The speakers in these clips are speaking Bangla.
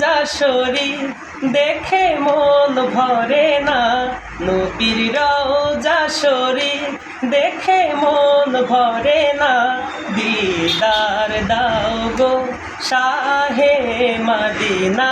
যশোরী দেখে মন ভরে না। নবীর রওজা শরীফ দেখে মন ভরে না। দিদার দাও গো শাহে মদিনা,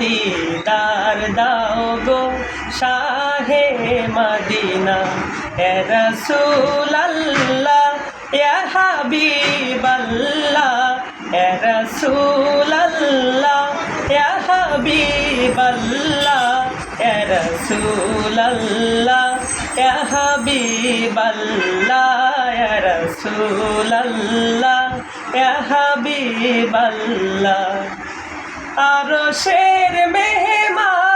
দিদার দাও গো শাহে মদিনা। এ ইয়া হাবিবাল্লাহ এ রসুলাল্লাহ ইয়া হাবিবাল্লাহ ইয়া রাসূলুল্লাহ ইয়া হাবিবাল্লাহ ইয়া রাসূলুল্লাহ ইয়া হাবিবাল্লাহ। আরও শের মেহমান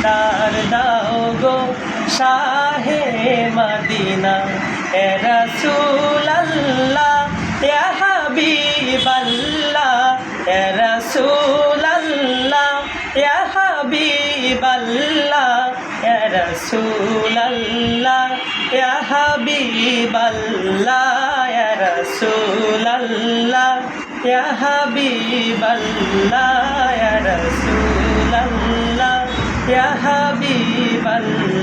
দিদার দাও গো শাহে মদিনা। এ হাবিবাল্লাহ ইয়া রাসূলাল্লাহ ইয়া হাবিবাল্লাহ ইয়া রাসূলাল্লাহ ইয়া হাবিবাল্লাহ ইয়া রাসূলাল্লাহ ইয়া হাবিবাল্লাহ ইয়া রাসূলাল্লাহ। ইয়া হাবিবাল্লাহ